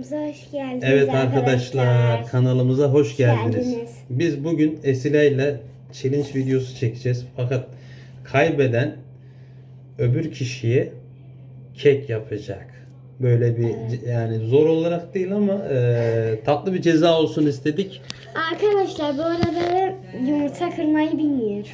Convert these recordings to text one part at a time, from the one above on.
kanalımıza hoş geldiniz Evet arkadaşlar kanalımıza hoş geldiniz. geldiniz. Biz bugün Esile ile challenge videosu çekeceğiz. Fakat kaybeden öbür kişiye kek yapacak. Böyle bir yani zor olarak değil ama e, tatlı bir ceza olsun istedik. Arkadaşlar bu arada yumurta kırmayı bilmiyorum.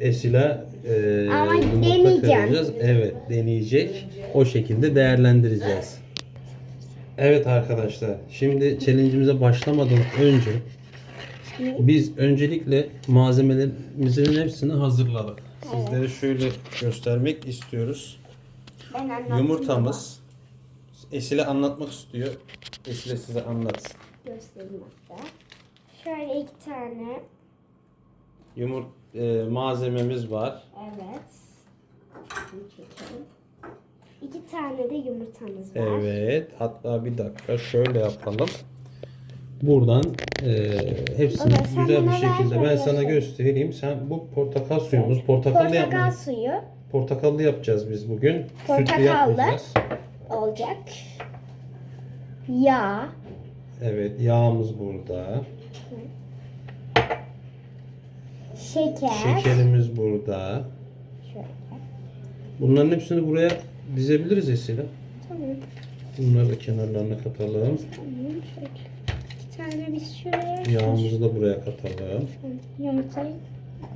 Esila e, Ama deneyeceğim. kıracağız. Evet deneyecek. O şekilde değerlendireceğiz. Evet arkadaşlar şimdi challenge'imize başlamadan önce biz öncelikle malzemelerimizin hepsini hazırladık. Sizlere şöyle göstermek istiyoruz. Ben anlattım Yumurtamız. Esile anlatmak istiyor. Esile size anlatsın. Göstereyim hatta. Şöyle iki tane. Yumurt e, malzememiz var. Evet. Bunu çekelim. İki tane de yumurtamız var. Evet. Hatta bir dakika şöyle yapalım. Buradan e, hepsini Baba, sen güzel bir bana şekilde ben sana göstereyim. Sen bu portakal suyumuz. Portakallı Portakal yapma. suyu Portakallı yapacağız biz bugün. Sütlü Portakallı. yapmayacağız. olacak. Yağ. Evet, yağımız burada. Şeker. Şekerimiz burada. Şöyle. Bunların hepsini buraya dizebiliriz Esile. Tamam. Bunları da kenarlarına katalım. Tamam. Şöyle. İki tane biz şuraya. Yağımızı da buraya katalım. Yumurtayı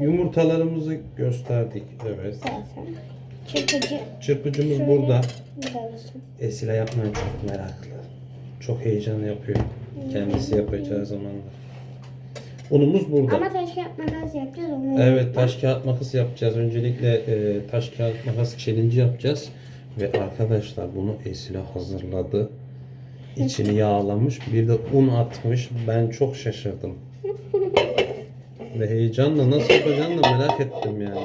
Yumurtalarımızı gösterdik. Evet. zaten. Çırpıcı. Çırpıcımız Şöyle. burada. Esile yapmaya çok meraklı. Çok heyecan yapıyor. Kendisi yapacağı zaman da. Unumuz burada. Ama taş kağıt makas yapacağız onu. Evet taş kağıt makas yapacağız. Öncelikle e, taş kağıt makas challenge yapacağız. Ve arkadaşlar bunu Esile hazırladı. İçini yağlamış. Bir de un atmış. Ben çok şaşırdım. Ve heyecanla nasıl yapacağını merak ettim yani.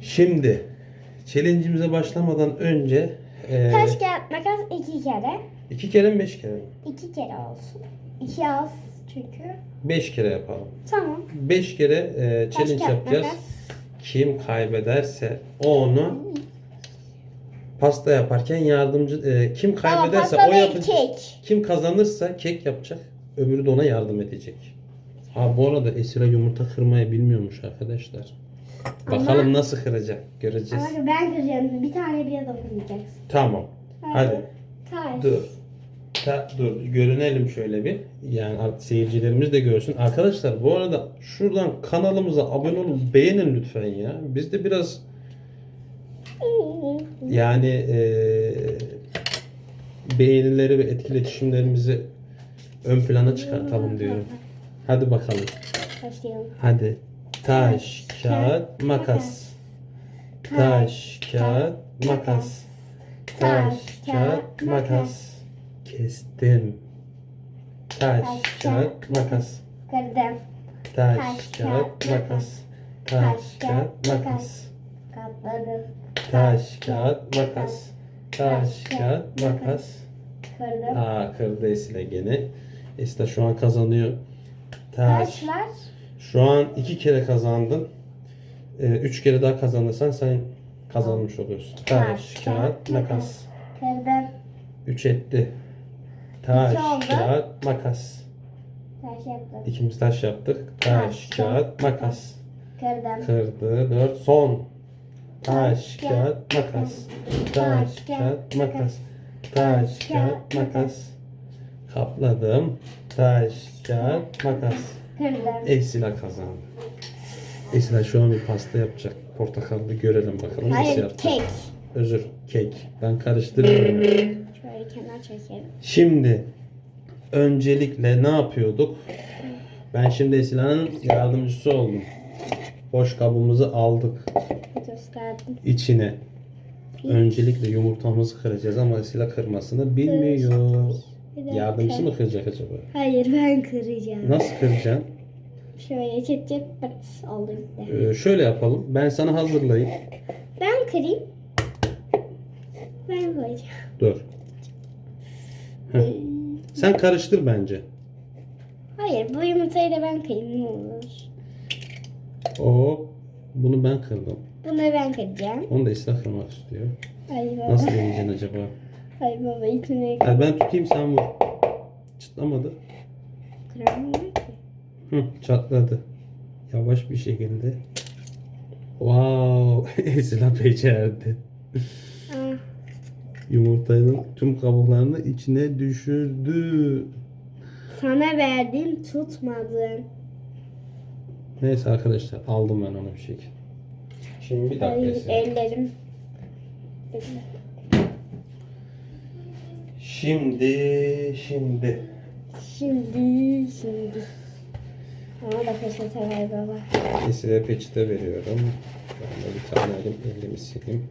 Şimdi challenge'imize başlamadan önce e, Taş kağıt makas iki kere. iki kere mi beş kere mi? İki kere olsun. İki az çünkü. Beş kere yapalım. Tamam. Beş kere e, Taş challenge kağıt yapacağız. makas. Kim kaybederse o onu pasta yaparken yardımcı e, kim kaybederse pasta o değil yapacak. kek. Kim kazanırsa kek yapacak. Öbürü de ona yardım edecek. Ha bu arada Esra yumurta kırmayı bilmiyormuş arkadaşlar. Bakalım Ama- nasıl kıracak göreceğiz. Ama ben kıracağım. Bir tane bile dokunmayacaksın. Tamam. Hadi. Taş. Dur. Ta, dur görünelim şöyle bir. Yani seyircilerimiz de görsün. Arkadaşlar bu arada şuradan kanalımıza abone olup beğenin lütfen ya. Biz de biraz yani eee beğenileri ve etkileşimlerimizi ön plana çıkartalım diyorum. Hadi bakalım. Başlayalım. Hadi. Taş, kağıt, makas. Taş, kağıt, makas. Taş, kağıt, makas. Kestim. Taş, kağıt, makas. Kırdım. Taş, kağıt, makas. Taş, kağıt, makas. Katladım. Taş, kağıt, makas. Taş, kağıt, makas. Kırdım. Aa kırdı Esile gene. Esile şu an kazanıyor. Taş. Taşlar. Şu an iki kere kazandın. Ee, üç kere daha kazanırsan sen kazanmış oluyorsun. Taş, kağıt, makas. Kırdım. Üç etti. Taş, İki oldu. kağıt, makas. Taş yaptım. İkimiz taş yaptık. Taş, Taş, kağıt, makas. Kırdım. Kırdı. Dört. Son. Taş, kağıt, makas. Taş, kağıt, makas. Taş, kağıt, makas. Kapladım. Taş, kağıt, makas. Kırdım. Esila kazandı. Esila şu an bir pasta yapacak. Portakallı görelim bakalım nasıl Hayır yapacak. kek. Özür, kek. Ben karıştırıyorum. Şöyle kenar çekelim. Şimdi öncelikle ne yapıyorduk? Ben şimdi Esila'nın yardımcısı oldum. Boş kabımızı aldık Gösterdim. içine. Öncelikle yumurtamızı kıracağız ama Esila kırmasını bilmiyor. Bir dakika. Yardımcısı mı kıracak acaba? Hayır ben kıracağım. Nasıl kıracaksın? Şöyle çıt çıt pıt oldu bitti. Ee, şöyle yapalım. Ben sana hazırlayayım. Ben kırayım. Ben koyacağım. Dur. Heh. Sen karıştır bence. Hayır bu yumurtayı da ben kırayım ne olur. O bunu ben kırdım. Bunu ben kıracağım. Onu da Esra kırmak istiyor. Hayır baba. Nasıl deneyeceksin acaba? Hayır baba içine Hadi ben tutayım sen vur. Çıtlamadı. kıramıyor ki. Hı, çatladı. Yavaş bir şekilde. Wow, Esra becerdi. Yumurtanın tüm kabuklarını içine düşürdü. sana verdim tutmadın. Neyse arkadaşlar aldım ben onu bir şekilde. Şimdi bir dakika Ay, ellerim. Şimdi, şimdi. Şimdi, şimdi. Bana da peçete ver baba. Esra'ya peçete veriyorum. Ben de bir tane alayım, elimi sileyim.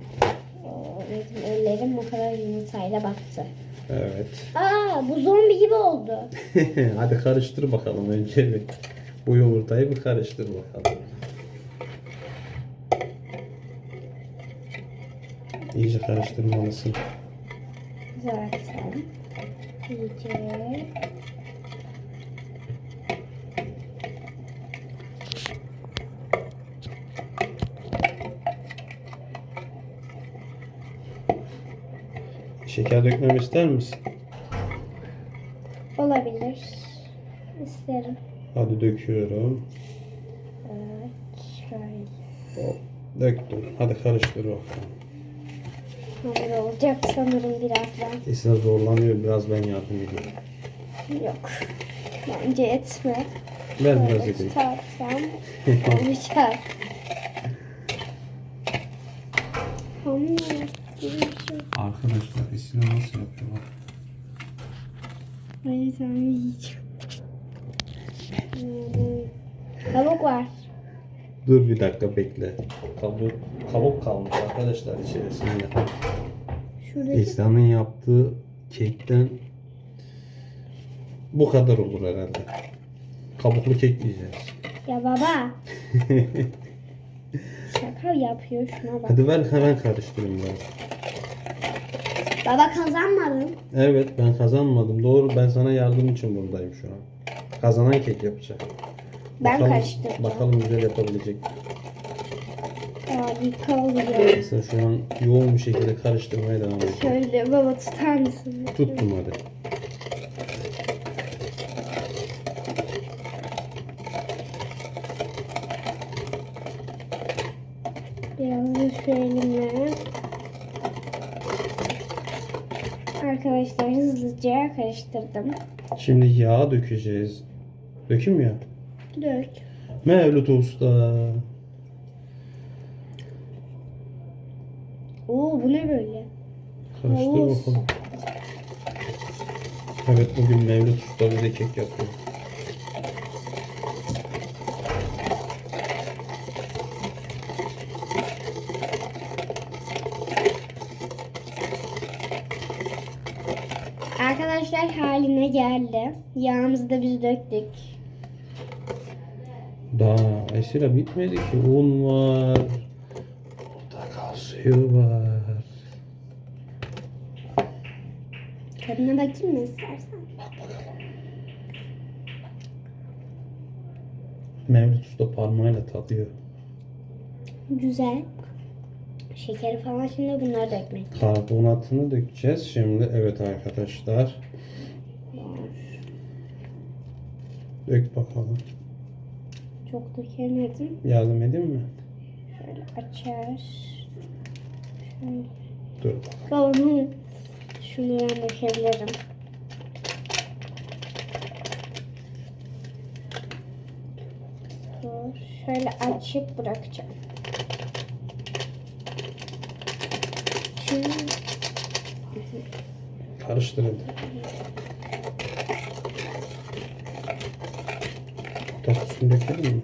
Benim ellerim o kadar yumurtayla baktı. Evet. Aa bu zombi gibi oldu. Hadi karıştır bakalım önce bir. Bu yumurtayı bir karıştır bakalım. İyice karıştırmalısın. Zaten. İyice. Şeker dökmemi ister misin? Olabilir. İsterim. Hadi döküyorum. Evet. Şöyle. Hop, döktüm. Hadi karıştır bakalım. Hamur olacak sanırım birazdan. Esra zorlanıyor. Biraz ben yardım edeyim. Yok. Bence etme. Ver biraz edeyim. tutarsam olacak. Hamur. Arkadaşlar Esra nasıl yapıyor bak. Ben bir tane yiyeceğim. Hmm. Tavuk var. Dur bir dakika bekle. Kabuk, kabuk kalmış arkadaşlar içerisinde. Şuradaki Esra'nın yaptığı kekten bu kadar olur herhalde. Kabuklu kek yiyeceğiz. Ya baba. Şaka yapıyor şuna bak. Hadi ver hemen karıştırayım ben. Baba kazanmadın. Evet ben kazanmadım. Doğru ben sana yardım için buradayım şu an. Kazanan kek yapacak. Ben karıştıracağım. Bakalım güzel yapabilecek. Harika oluyor. Mesela şu an yoğun bir şekilde karıştırmaya devam ediyor. Şöyle baba tutar mısın? Tuttum hadi. Biraz da şu elimle. Arkadaşlar hızlıca karıştırdım. Şimdi yağ dökeceğiz. Döküm ya. Dök. Mevlüt Usta. Oo bu ne böyle? Karıştır Havuz. bakalım. Evet bugün Mevlüt Usta bize kek yapıyor. Arkadaşlar geldi. Yağımızı da biz döktük. Daha Esra bitmedi ki. Un var. Portakal suyu var. Tadına bakayım mı istersen? Mevlüt Usta parmağıyla tadıyor. Güzel. Şekeri falan şimdi bunları dökmek. Karbonatını dökeceğiz şimdi. Evet arkadaşlar. Dök bakalım. Çok dökemedim. Yardım edeyim mi? Şöyle açar. Şöyle. Dur. Bunu- şunu ben dökebilirim. Dur, Şöyle açıp bırakacağım. Şimdi Karıştır dökelim mi?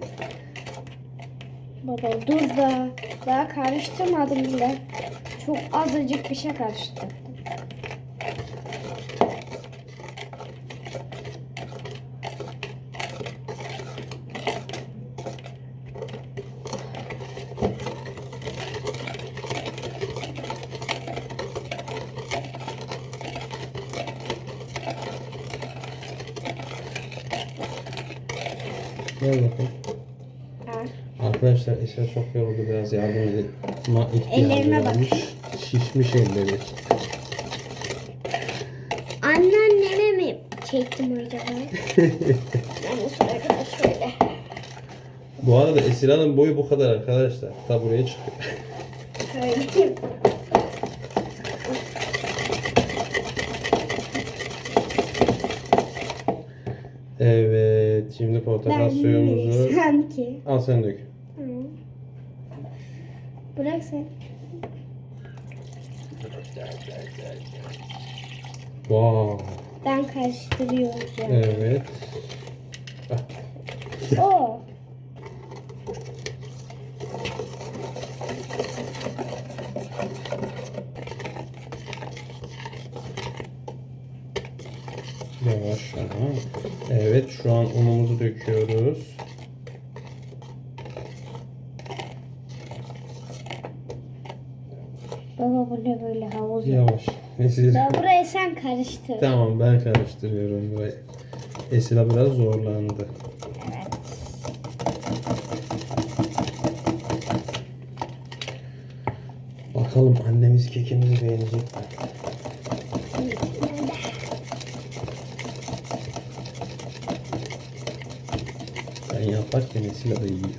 baba dur da daha karıştırmadım bile. Çok azıcık bir şey karıştı. Ver bakalım. Ha. Arkadaşlar Esra çok yoruldu biraz yardım edin. Ama Ellerime ihtiyacı bak. varmış. Şişmiş elleri. çektim acaba? yani şöyle şöyle. Bu arada Esra'nın boyu bu kadar arkadaşlar. Ta buraya çıkıyor. Şöyle. Evet. Şimdi portakal Ben suyumuzu... bilmiyorum ki. Al sen dök. Hı. Bırak sen. Wow. Ben karıştırıyorum. Evet. O. Yavaş. Aha. Evet şu an unumuzu döküyoruz. Baba bu ne böyle havuz? ya? Yavaş. Esra. Ya burayı sen karıştır. Tamam ben karıştırıyorum burayı. Esra biraz zorlandı. Evet. Bakalım annemiz kekimizi beğenecek mi? Yaparken Esra da yiyor.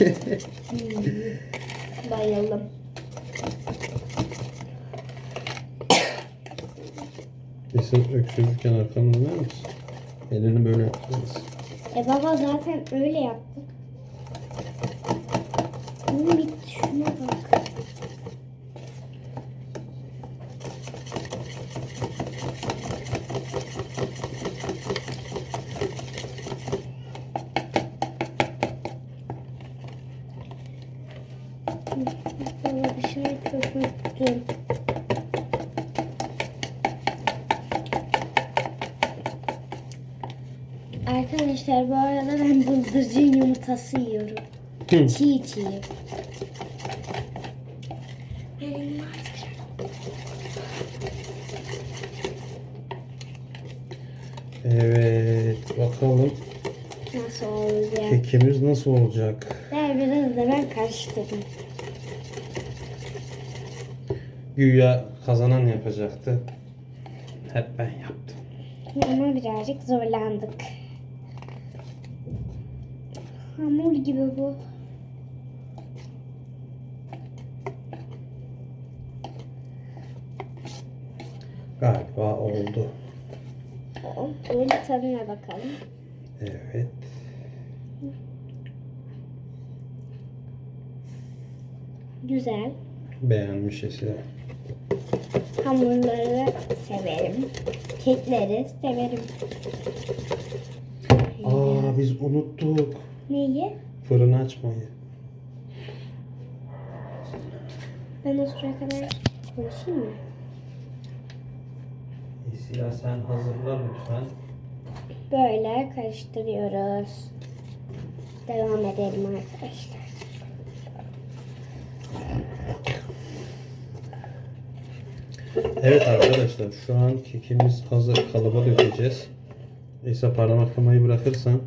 Bayıldım. Esra öksürürken arkanı döner misin? Elini böyle yapacağız. E baba zaten öyle yaptı. Bunun bitti şuna bak. Baba bir şey çok unuttum. Arkadaşlar bu arada ben bıldırcın yumurtası yiyorum. Hı. Çiğ çiğ. Evet bakalım Nasıl olacak? kekimiz nasıl olacak? Ben biraz da ben karıştırdım. Güya kazanan yapacaktı. Hep ben yaptım. Ama birazcık zorlandık. Hamur gibi bu. Galiba oldu. Böyle tadına bakalım. Evet. Güzel. Beğenmiş Esra. Hamurları severim. Kekleri severim. Aa biz unuttuk. Neyi? Fırını açmayı. Ben o sıraya kadar konuşayım mı? Esra sen hazırla lütfen. Böyle karıştırıyoruz. Devam edelim arkadaşlar. Evet arkadaşlar şu an kekimiz hazır kalıba dökeceğiz. Esra parlamaklamayı bırakırsan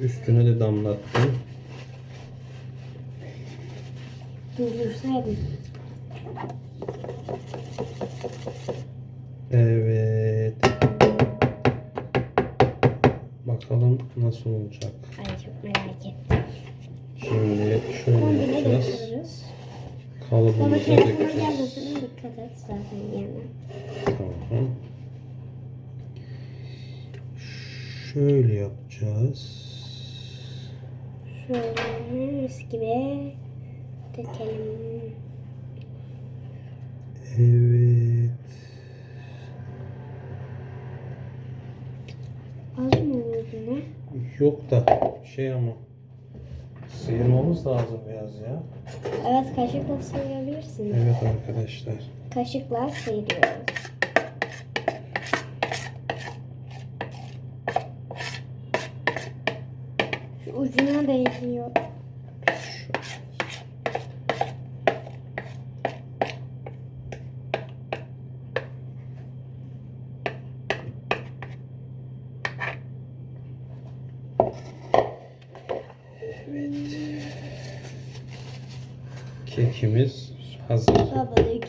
üstüne de damlattım. Durdursaydım. Evet. Bakalım nasıl olacak. Ay çok merak ettim. Şimdi şöyle yapacağız. Kalıbımıza dökeceğiz. dikkat et zaten yana. Tamam. Şöyle yapacağız. Mis gibi dökelim. Evet. Az mı oldu ne? Yok da şey ama sıyırmamız lazım biraz ya. Evet kaşıkla sıyırabilirsin. Evet arkadaşlar. Kaşıkla sıyırıyoruz. Şu ucuna değiyor.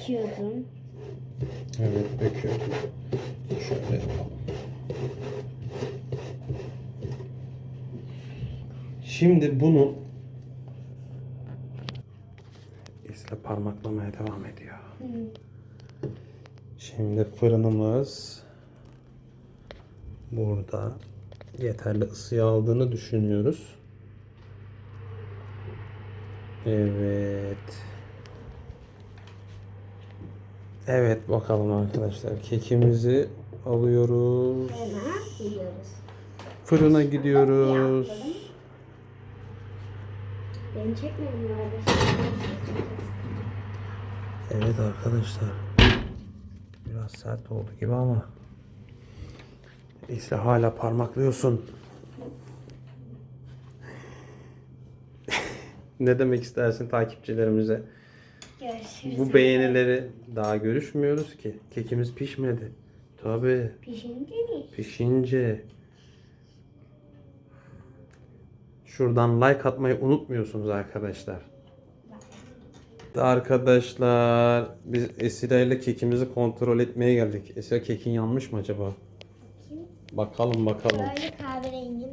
döküyordum. Evet döküyorum. Şöyle. Şimdi bunu Esra parmaklamaya devam ediyor. Hı. Şimdi fırınımız burada yeterli ısıyı aldığını düşünüyoruz. Evet. Evet bakalım arkadaşlar. Kekimizi alıyoruz. Fırına gidiyoruz. Beni çekmedin? Evet arkadaşlar. Biraz sert oldu gibi ama. İsra hala parmaklıyorsun. ne demek istersin takipçilerimize? Görüşürüz. Bu beğenileri daha görüşmüyoruz ki. Kekimiz pişmedi. Tabii Pişince değil. pişince. Şuradan like atmayı unutmuyorsunuz arkadaşlar. Arkadaşlar biz Esra ile kekimizi kontrol etmeye geldik. Esra kekin yanmış mı acaba? Bakalım bakalım. Böyle kahverengim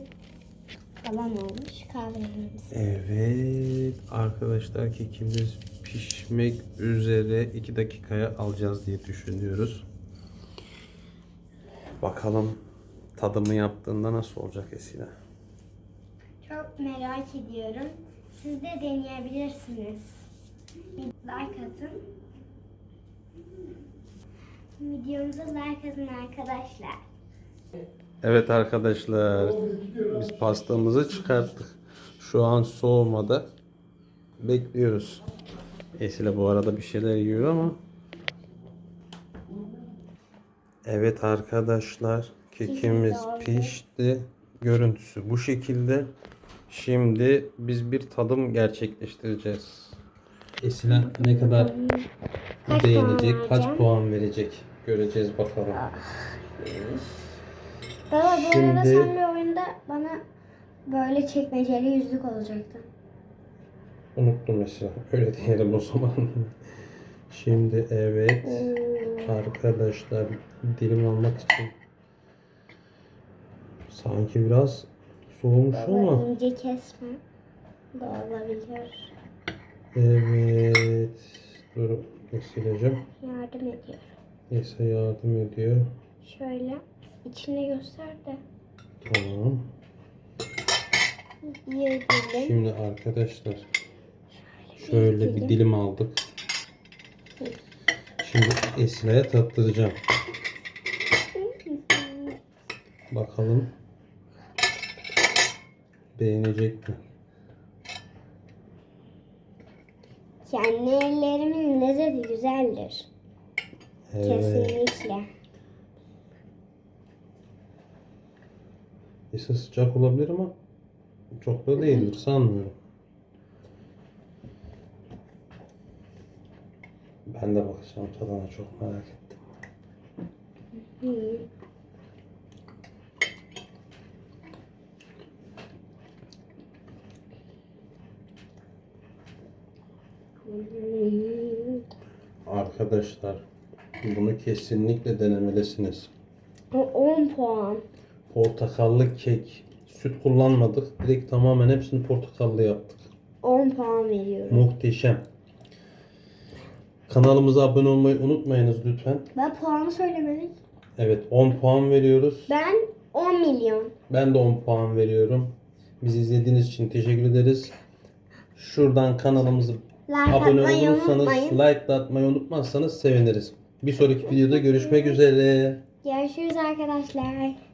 falan olmuş. Kahverengimiz. Evet arkadaşlar kekimiz pişmek üzere 2 dakikaya alacağız diye düşünüyoruz. Bakalım tadımı yaptığında nasıl olacak Esra? Çok merak ediyorum. Siz de deneyebilirsiniz. Like atın. Videomuza like atın arkadaşlar. Evet arkadaşlar biz pastamızı çıkarttık. Şu an soğumada bekliyoruz. Esile bu arada bir şeyler yiyor ama. Evet arkadaşlar kekimiz pişti. Görüntüsü bu şekilde. Şimdi biz bir tadım gerçekleştireceğiz. Esila ne kadar Kaç beğenecek, puan kaç puan verecek göreceğiz bakalım. Baba bu Şimdi- arada sen bir oyunda bana böyle çekmeceli yüzlük olacaktı. Unuttum mesela. Öyle diyelim o zaman. Şimdi evet arkadaşlar dilim almak için sanki biraz soğumuş Baba ama ince kesme. Da olabilir. evet dur sileceğim. Yardım ediyor. Neyse yardım ediyor. Şöyle içine göster de. Tamam. Yiyelim. Şimdi arkadaşlar şöyle bir dilim aldık. Şimdi Esra'ya tattıracağım. Bakalım beğenecek mi? Kendi ellerimin lezzeti güzeldir. Evet. Kesinlikle. Ise sıcak olabilir ama çok da değildir sanmıyorum. Ben de bakacağım tadına çok merak ettim. Arkadaşlar bunu kesinlikle denemelisiniz. O 10 puan. Portakallı kek. Süt kullanmadık. Direkt tamamen hepsini portakallı yaptık. 10 puan veriyorum. Muhteşem. Kanalımıza abone olmayı unutmayınız lütfen. Ben puanı söylemedik. Evet 10 puan veriyoruz. Ben 10 milyon. Ben de 10 puan veriyorum. Bizi izlediğiniz için teşekkür ederiz. Şuradan kanalımızı Like abone olursanız, like da atmayı unutmazsanız seviniriz. Bir sonraki videoda görüşmek üzere. Görüşürüz arkadaşlar.